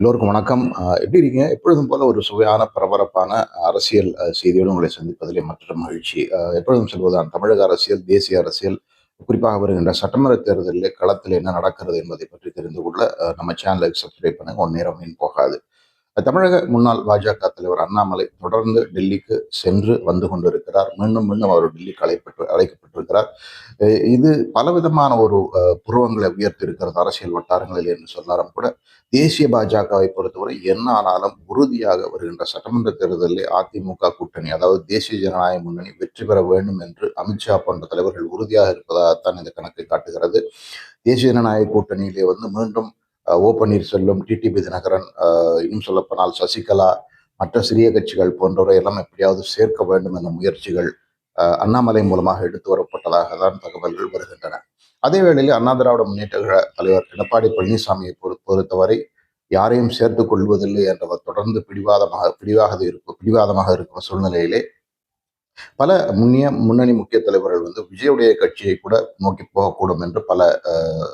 எல்லோருக்கும் வணக்கம். எப்படி இருக்கீங்க? எப்பொழுதும் போல ஒரு சுவையான பரபரப்பான அரசியல் செய்தியோடு உங்களை சந்திப்பதிலே மற்றொரு மகிழ்ச்சி. எப்பொழுதும் சொல்வதுதான் தமிழக அரசியல் தேசிய அரசியல் குறிப்பாக வருகின்ற சட்டமன்ற தேர்தலில் களத்தில் என்ன நடக்கிறது என்பதை பற்றி தெரிந்து கொள்ள நம்ம சேனலுக்கு சப்ஸ்கிரைப் பண்ணுங்க. ஒன் நேரம் மீன் போகாது. தமிழக முன்னாள் பாஜக தலைவர் அண்ணாமலை தொடர்ந்து டெல்லிக்கு சென்று வந்து கொண்டிருக்கிறார். மீண்டும் மீண்டும் அவர் டெல்லிக்கு அழைப்பட்டு அழைக்கப்பட்டிருக்கிறார். இது பலவிதமான ஒரு புருவங்களை உயர்த்திருக்கிறது அரசியல் வட்டாரங்களில் என்று சொன்னாலும் கூட தேசிய பாஜகவை பொறுத்தவரை என்ன ஆனாலும் உறுதியாக வருகின்ற சட்டமன்ற தேர்தலில் அதிமுக கூட்டணி அதாவது தேசிய ஜனநாயக முன்னணி வெற்றி பெற வேண்டும் என்று அமித்ஷா போன்ற தலைவர்கள் உறுதியாக இருப்பதாகத்தான் இந்த கணக்கை காட்டுகிறது. தேசிய ஜனநாயக கூட்டணியிலே வந்து மீண்டும் ஓ பன்னீர்செல்வம் டிடிபி தினகரன் அஹ், இன்னும் சொல்லப்போனால் சசிகலா மற்ற சிறிய கட்சிகள் போன்றவரை எல்லாம் எப்படியாவது சேர்க்க வேண்டும் என்ற முயற்சிகள் அஹ், அண்ணாமலை மூலமாக எடுத்து வரப்பட்டதாக தான் தகவல்கள் வருகின்றன. அதே வேளையில் அண்ணா திராவிட முன்னேற்ற கழக தலைவர் எடப்பாடி பழனிசாமியை பொறு- பொறுத்தவரை யாரையும் சேர்த்து கொள்வதில்லை என்றவர் தொடர்ந்து பிடிவாதமாக பிடிவாக இருக்கும் பிடிவாதமாக இருக்கும் சூழ்நிலையிலே பல முன்னிய முன்னணி முக்கிய தலைவர்கள் வந்து விஜயுடைய கட்சியை கூட நோக்கி போகக்கூடும் என்று பல அஹ்,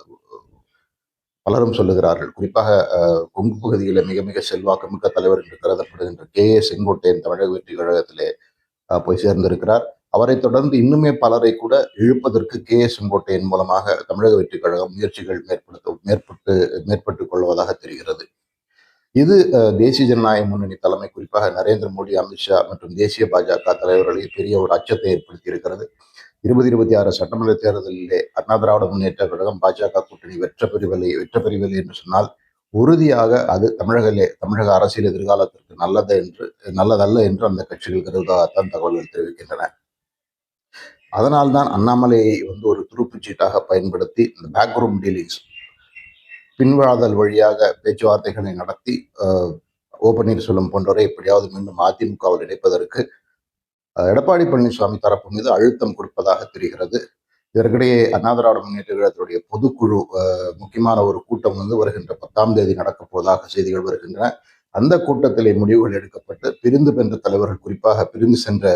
பலரும் சொல்லுகிறார்கள். குறிப்பாக அஹ், கொங்கு பகுதியில் மிக மிக செல்வாக்கு மிக்க தலைவர் என்று கருதப்படுகின்ற கே. ஏ. செங்கோட்டையன் தமிழக வெற்றி கழகத்திலே போய் சேர்ந்திருக்கிறார். அவரை தொடர்ந்து இன்னுமே பலரை கூட இழுப்பதற்கு கே. ஏ. செங்கோட்டையன் மூலமாக தமிழக வெற்றி கழகம் முயற்சிகள் மேற்படுத்த மேற்பட்டு மேற்பட்டுக் கொள்வதாக தெரிகிறது. இது அஹ், தேசிய ஜனநாயக முன்னணி தலைமை குறிப்பாக நரேந்திர மோடி அமித்ஷா மற்றும் தேசிய பாஜக தலைவர்களில் பெரிய ஒரு அச்சத்தை ஏற்படுத்தி இருக்கிறது. இருபது இருபத்தி ஆறு சட்டமன்ற தேர்தலிலே அண்ணா திராவிட முன்னேற்ற கழகம் பாஜக கூட்டணி வெற்ற பெறுவலை வெற்ற பெறுவலை என்று சொன்னால் உறுதியாக அது தமிழகிலே தமிழக அரசியல் எதிர்காலத்திற்கு நல்லது என்று நல்லதல்ல என்று அந்த கட்சிகள் கருதாகத்தான் தகவல்கள் தெரிவிக்கின்றன. அதனால்தான் அண்ணாமலையை வந்து ஒரு துருப்புச்சீட்டாக பயன்படுத்தி இந்த பேக்ரூம் டீலிங்ஸ் பின்வாதல் வழியாக பேச்சுவார்த்தைகளை நடத்தி ஓ பன்னீர்செல்வம் போன்றவரை எப்படியாவது மீண்டும் அதிமுகவில் இணைப்பதற்கு எடப்பாடி பழனிசாமி தரப்பு மீது அழுத்தம் கொடுப்பதாக தெரிகிறது. இதற்கிடையே அண்ணா திராவிட முன்னேற்ற கழகத்துடைய பொதுக்குழு முக்கியமான ஒரு கூட்டம் வந்து வருகின்ற பத்தாம் தேதி நடக்கப் போவதாக செய்திகள் வருகின்றன. அந்த கூட்டத்திலே முடிவுகள் எடுக்கப்பட்டு பிரிந்து பெற்ற தலைவர்கள் குறிப்பாக பிரிந்து சென்ற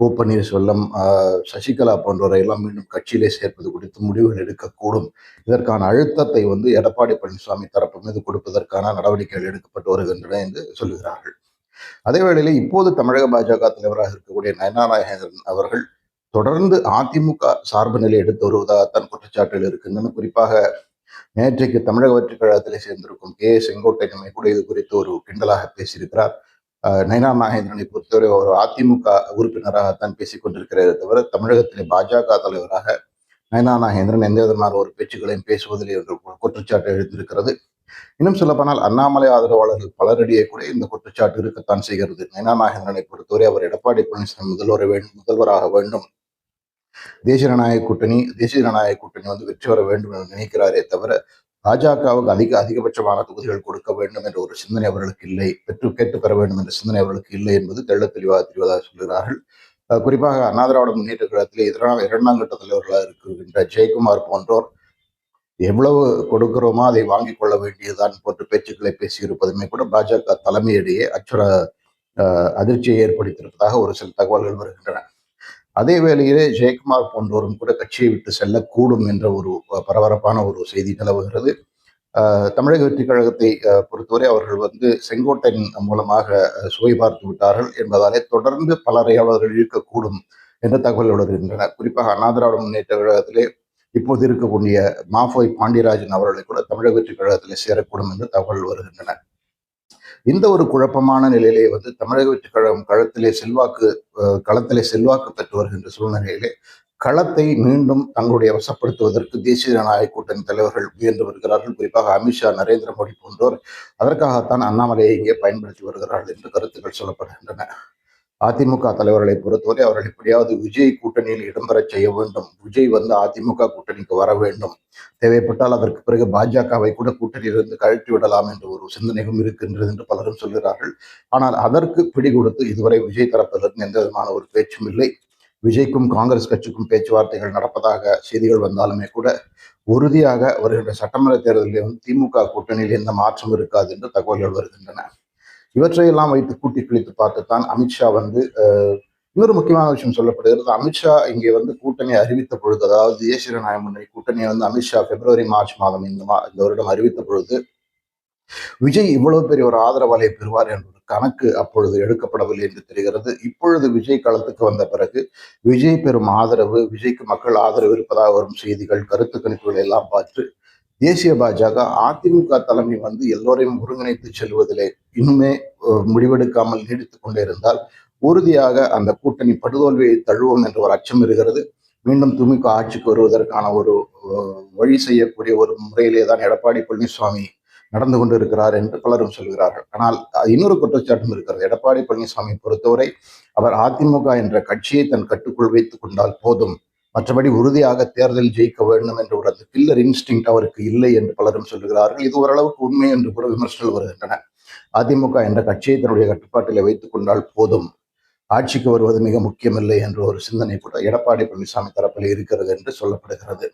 ஓ பன்னீர்செல்வம் ஆஹ், சசிகலா போன்றவரை எல்லாம் மீண்டும் கட்சியிலே சேர்ப்பது குறித்து முடிவுகள் எடுக்கக்கூடும். இதற்கான அழுத்தத்தை வந்து எடப்பாடி பழனிசாமி தரப்பு மீது கொடுப்பதற்கான நடவடிக்கைகள் எடுக்கப்பட்டு வருகின்றன என்று சொல்லுகிறார்கள். அதே வேளையில் இப்போது தமிழக பாஜக தலைவராக இருக்கக்கூடிய நயனா நாகேந்திரன் அவர்கள் தொடர்ந்து அதிமுக சார்பு நிலை எடுத்து வருவதாகத்தான் குற்றச்சாட்டுகள் இருக்கின்றன. குறிப்பாக நேற்றைக்கு தமிழக வெற்றி கழகத்திலே சேர்ந்திருக்கும் கே செங்கோட்டையனை கூட இது குறித்து ஒரு கிண்டலாக பேசியிருக்கிறார். நயனா நாகேந்திரனை பொறுத்தவரை ஒரு அதிமுக உறுப்பினராகத்தான் பேசிக் கொண்டிருக்கிறதே தவிர தமிழகத்திலே பாஜக தலைவராக நயனா நாகேந்திரன் எந்த விதமான ஒரு பேச்சுக்களையும் பேசுவதில்லை என்று குற்றச்சாட்டு எழுந்திருக்கிறது. இன்னும் சொல்லப்போனால் அண்ணாமலை ஆதரவாளர்கள் பலரிடையே கூட இந்த குற்றச்சாட்டு இருக்கத்தான் செய்கிறது. நயனா நாகேந்திரனை பொறுத்தவரை அவர் எடப்பாடி பழனிசாமி முதல்வர வேண்டும் முதல்வராக வேண்டும். தேசிய ஜனநாயக கூட்டணி தேசிய ஜனநாயக கூட்டணி வந்து வெற்றி பெற வேண்டும் என்று நினைக்கிறாரே தவிர பாஜகவுக்கு அதிக அதிகபட்சமான தொகுதிகள் கொடுக்க வேண்டும் என்ற ஒரு சிந்தனை அவர்களுக்கு இல்லை. பெற்று கேட்டு பெற வேண்டும் என்ற சிந்தனை அவர்களுக்கு இல்லை என்பது தெள்ள தெளிவாக தெரிவதாக சொல்கிறார்கள். குறிப்பாக அண்ணா திராவிட முன்னேற்ற கழகத்திலே எதிரான இரண்டாம் கட்ட தலைவர்களாக இருக்கின்ற ஜெயக்குமார் போன்றோர் எவ்வளவு கொடுக்கிறோமோ அதை வாங்கிக் கொள்ள வேண்டியதுதான் போன்ற பேச்சுக்களை பேசியிருப்பதுமே கூட பாஜக தலைமையிடையே அச்சுற அதிர்ச்சியை ஏற்படுத்தியிருப்பதாக ஒரு சில தகவல்கள் வருகின்றன. அதே வேளையிலே ஜெயக்குமார் போன்றோரும் கூட கட்சியை விட்டு செல்லக்கூடும் என்ற ஒரு பரபரப்பான ஒரு செய்தி நிலவுகிறது. தமிழக வெற்றி கழகத்தை பொறுத்தவரை அவர்கள் வந்து செங்கோட்டையின் மூலமாக சுவை பார்த்து விட்டார்கள் என்பதாலே தொடர்ந்து பலரை அவர்கள் இழுக்கக்கூடும் என்ற தகவல்கள் வருகின்றன. குறிப்பாக அண்ணா திராவிட முன்னேற்ற கழகத்திலே இப்போது இருக்கக்கூடிய மாஃபோய் பாண்டியராஜன் அவர்களை கூட தமிழக வெற்றி கழகத்தில் சேரக்கூடும் என்று தகவல் வருகின்றன. இந்த ஒரு குழப்பமான நிலையிலே வந்து தமிழக வெற்றி கழகம் களத்திலே செல்வாக்கு களத்திலே செல்வாக்கு பெற்று வருகின்ற சூழ்நிலையிலே களத்தை மீண்டும் தங்களுடைய வசப்படுத்துவதற்கு தேசிய ஜனநாயக கூட்டணி தலைவர்கள் முயன்று வருகிறார்கள். குறிப்பாக அமித்ஷா நரேந்திர மோடி போன்றோர் அதற்காகத்தான் அண்ணாமலையை இங்கே பயன்படுத்தி வருகிறார்கள் என்று கருத்துக்கள் சொல்லப்படுகின்றன. அதிமுக தலைவர்களை பொறுத்தவரை அவர்கள் எப்படியாவது விஜய் கூட்டணியில் இடம்பெறச் செய்ய வேண்டும். விஜய் வந்து அதிமுக கூட்டணிக்கு வர வேண்டும். தேவைப்பட்டால் அதற்கு பிறகு பாஜகவை கூட கூட்டணியிலிருந்து கழற்றி விடலாம் என்ற ஒரு சிந்தனையும் இருக்கின்றது என்று பலரும் சொல்கிறார்கள். ஆனால் அதற்கு பிடி கொடுத்து இதுவரை விஜய் தரப்பிலிருந்து எந்த விதமான ஒரு பேச்சும் இல்லை. விஜய்க்கும் காங்கிரஸ் கட்சிக்கும் பேச்சுவார்த்தைகள் நடப்பதாக செய்திகள் வந்தாலுமே கூட உறுதியாக வருகின்ற சட்டமன்ற தேர்தலில் வந்து திமுக கூட்டணியில் எந்த மாற்றம் இருக்காது என்று தகவல்கள் வருகின்றன. இவற்றையெல்லாம் வைத்து கூட்டி கிழித்து பார்த்துத்தான் அமித்ஷா வந்து இன்னொரு முக்கியமான விஷயம் சொல்லப்படுகிறது. அமித்ஷா இங்கே வந்து கூட்டணி அறிவித்த பொழுது அதாவது தேசிய ஜனநாயக முன்னணி கூட்டணியை வந்து அமித்ஷா பிப்ரவரி மார்ச் மாதம் இந்த மா இந்த வருடம் அறிவித்த பொழுது விஜய் இவ்வளவு பெரிய ஒரு ஆதரவாலை பெறுவார் என்ற ஒரு கணக்கு அப்பொழுது எடுக்கப்படவில்லை என்று தெரிகிறது. இப்பொழுது விஜய் களத்துக்கு வந்த பிறகு விஜய் பெறும் ஆதரவு விஜய்க்கு மக்கள் ஆதரவு இருப்பதாக வரும் செய்திகள் கருத்து கணிப்புகள் எல்லாம் பார்த்து தேசிய பாஜக அதிமுக தலைமை வந்து எல்லோரையும் ஒருங்கிணைத்து செல்வதிலே இன்னுமே முடிவெடுக்காமல் நீடித்துக் கொண்டே இருந்தால் உறுதியாக அந்த கூட்டணி படுதோல்வியை தழுவோம் என்ற ஒரு அச்சம் இருக்கிறது. மீண்டும் திமுக ஆட்சிக்கு வருவதற்கான ஒரு வழி செய்யக்கூடிய ஒரு முறையிலே தான் எடப்பாடி பழனிசாமி நடந்து கொண்டு இருக்கிறார் என்று பலரும் சொல்கிறார்கள். ஆனால் இன்னொரு குற்றச்சாட்டும் இருக்கிறது. எடப்பாடி பழனிசாமி பொறுத்தவரை அவர் அதிமுக என்ற கட்சியை தன் கட்டுக்குள் வைத்துக் கொண்டால் போதும். மற்றபடி உறுதியாக தேர்தல் ஜெயிக்க வேண்டும் என்ற ஒரு அந்த கில்லர் இன்ஸ்டிங் அவருக்கு இல்லை என்று பலரும் சொல்லுகிறார்கள். இது ஓரளவுக்கு உண்மை என்று கூட விமர்சனங்கள் வருகின்றன. அதிமுக என்ற கட்சியை தன்னுடைய கட்டுப்பாட்டில் வைத்துக் கொண்டால் போதும். ஆட்சிக்கு வருவது மிக முக்கியமில்லை என்ற ஒரு சிந்தனை கூட எடப்பாடி பழனிசாமி தரப்பில் இருக்கிறது என்று சொல்லப்படுகிறது.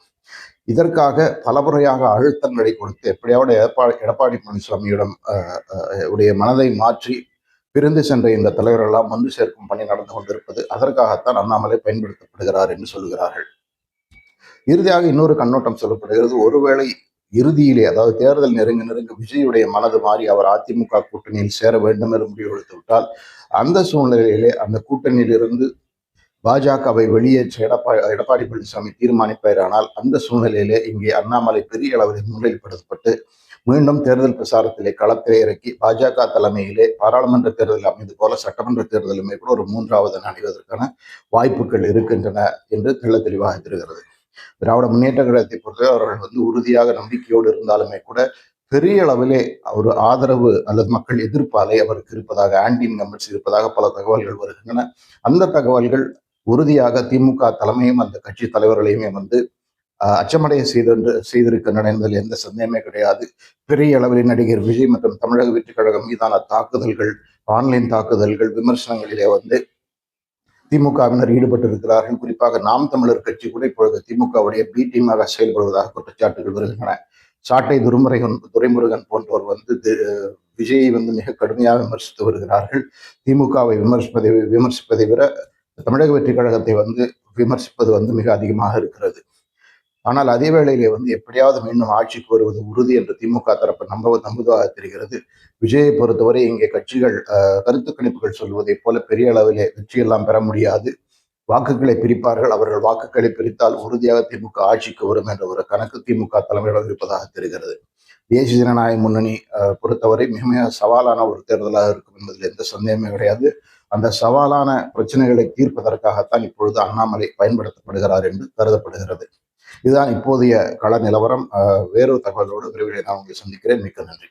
இதற்காக பலமுறையாக அழுத்தங்களை கொடுத்து எப்படியாவது எடப்பாடி எடப்பாடி பழனிசாமியிடம் உடைய மனதை மாற்றி பிரிந்து சென்ற இந்த தலைவரெல்லாம் வந்து சேர்க்கும் பணி நடந்து கொண்டிருப்பது அதற்காகத்தான் அண்ணாமலை பயன்படுத்தப்படுகிறார் என்று சொல்கிறார்கள் இறுதியாக இன்னொரு கண்ணோட்டம் சொல்லப்படுகிறது. ஒருவேளை இறுதியிலே அதாவது தேர்தல் நெருங்க நெருங்க விஜயுடைய மனது மாறி அவர் அதிமுக கூட்டணியில் சேர வேண்டும் என்று முடிவெடுத்து விட்டால் அந்த சூழ்நிலையிலே அந்த கூட்டணியிலிருந்து பாஜகவை வெளியேற்ற எடப்பாடி எடப்பாடி பழனிசாமி தீர்மானிப்பாரானால் அந்த சூழ்நிலையிலே இங்கே அண்ணாமலை பெரிய அளவில் முன்னிலைப்படுத்தப்பட்டு மீண்டும் தேர்தல் பிரசாரத்திலே களத்திலே இறக்கி பாஜக தலைமையிலே பாராளுமன்ற தேர்தல் அமைந்து போல சட்டமன்ற தேர்தலுமே கூட ஒரு மூன்றாவது அணிவதற்கான வாய்ப்புகள் இருக்கின்றன என்று தெள்ள தெளிவாக தெரிகிறது. திராவிட முன்னேற்ற கழகத்தை பொறுத்தவரை அவர்கள் வந்து உறுதியாக நம்பிக்கையோடு இருந்தாலுமே கூட பெரிய அளவிலே ஒரு ஆதரவு அல்லது மக்கள் எதிர்ப்பாலை அவருக்கு இருப்பதாக ஆன்டி இன்கம்பன்ஸ் இருப்பதாக பல தகவல்கள் வருகின்றன. அந்த தகவல்கள் உறுதியாக திமுக தலைமையும் அந்த கட்சி தலைவர்களையுமே வந்து அச்சமடைய செய்து செய்திருக்கின்றன என்பதில் எந்த சந்தேகமே கிடையாது. பெரிய அளவில் நடிகர் விஜய் மற்றும் தமிழக வெற்றிக் கழகம் மீதான தாக்குதல்கள் ஆன்லைன் தாக்குதல்கள் விமர்சனங்களிலே வந்து திமுகவினர் ஈடுபட்டிருக்கிறார்கள். குறிப்பாக நாம் தமிழர் கட்சி கூட இப்பொழுது திமுகவுடைய பி டீமாக செயல்படுவதாக குற்றச்சாட்டுகள் வருகின்றன. சாட்டை துரைமுருகன் துரைமுருகன் போன்றோர் வந்து விஜயை வந்து மிக கடுமையாக விமர்சித்து வருகிறார்கள். திமுகவை விமர்சிப்பதை விமர்சிப்பதை விட தமிழக வெற்றி கழகத்தை வந்து விமர்சிப்பது வந்து மிக அதிகமாக இருக்கிறது. ஆனால் அதே வேளையிலே வந்து எப்படியாவது மீண்டும் ஆட்சிக்கு வருவது உறுதி என்று திமுக தரப்பு நம்ப நம்புவதாக தெரிகிறது. விஜயை பொறுத்தவரை இங்கே கட்சிகள் கருத்து கணிப்புகள் சொல்வதைப் போல பெரிய அளவிலே வெற்றியெல்லாம் பெற முடியாது. வாக்குகளை பிரிப்பார்கள். அவர்கள் வாக்குகளை பிரித்தால் உறுதியாக திமுக ஆட்சிக்கு வரும் என்ற ஒரு கணக்கு திமுக தலைமையிடம் இருப்பதாக தெரிகிறது. தேசிய ஜனநாயக முன்னணி பொறுத்தவரை மிக மிக சவாலான ஒரு தேர்தலாக இருக்கும் என்பதில் எந்த சந்தேகமே கிடையாது. அந்த சவாலான பிரச்சனைகளை தீர்ப்பதற்காகத்தான் இப்பொழுது அண்ணாமலை பயன்படுத்தப்படுகிறார் என்று கருதப்படுகிறது. இதுதான் இப்போதைய கள நிலவரம். வேறொரு தகவலோடு விரைவில் நான் உங்களை சந்திக்கிறேன். மிக்க நன்றி.